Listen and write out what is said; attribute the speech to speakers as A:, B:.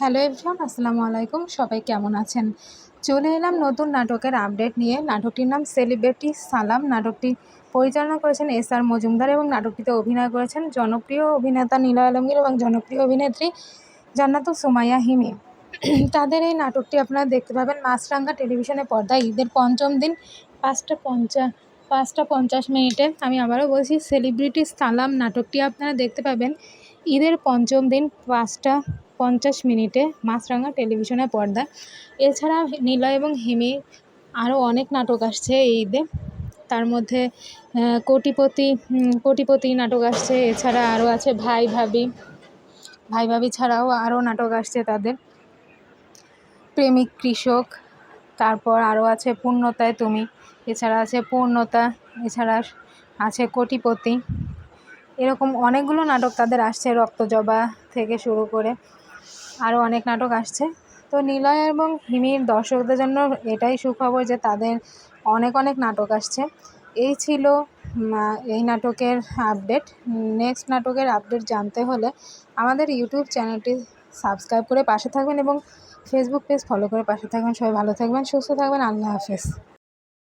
A: Hello everyone, আসসালামু আলাইকুম। সবাই কেমন আছেন? চলে এলাম নতুন নাটকের আপডেট নিয়ে। নাটকটির নাম সেলিব্রিটি সালাম। নাটকটি পরিচালনা করেছেন এস আর মজুমদার এবং নাটকটিতে অভিনয় করেছেন জনপ্রিয় অভিনেতা নীলা আলমগীর এবং জনপ্রিয় অভিনেত্রী জান্নাতুল সুমাইয়া হিমি। তাদের এই নাটকটি আপনারা দেখতে পাবেন মাছরাঙ্গা টেলিভিশনের পর্দায়। ঈদের পঞ্চম দিন পাঁচটা পঞ্চা, পাঁচটা পঞ্চাশ মিনিটে আমি আবারও বলছি, সেলিব্রিটি সালাম নাটকটি আপনারা দেখতে পাবেন। ঈদের পঞ্চম দিন পাঁচটা পঞ্চাশ মিনিটে মাছরাঙা টেলিভিশনের পর্দা। এছাড়া নীলা এবং হিমি আরও অনেক নাটক আসছে এই ঈদে। তার মধ্যে কোটিপতি কোটিপতি নাটক আসছে। এছাড়া আরও আছে ভাই ভাবি। ভাই ভাবি ছাড়াও আরও নাটক আসছে তাদের। প্রেমিক কৃষক, তারপর আরও আছে পূর্ণতায় তুমি। এছাড়া আছে পূর্ণতা, এছাড়া আছে কোটিপতি। এরকম অনেকগুলো নাটক তাদের আসছে, রক্তজবা থেকে শুরু করে আরও অনেক নাটক আসছে। তো নিলয় এবং হিমির দর্শকদের জন্য এটাই সুখবর যে তাদের অনেক অনেক নাটক আসছে। এই ছিল এই নাটকের আপডেট। নেক্সট নাটকের আপডেট জানতে হলে আমাদের ইউটিউব চ্যানেলটি সাবস্ক্রাইব করে পাশে থাকবেন এবং ফেসবুক পেজ ফলো করে পাশে থাকবেন। সবাই ভালো থাকবেন, সুস্থ থাকবেন। আল্লাহ হাফেজ।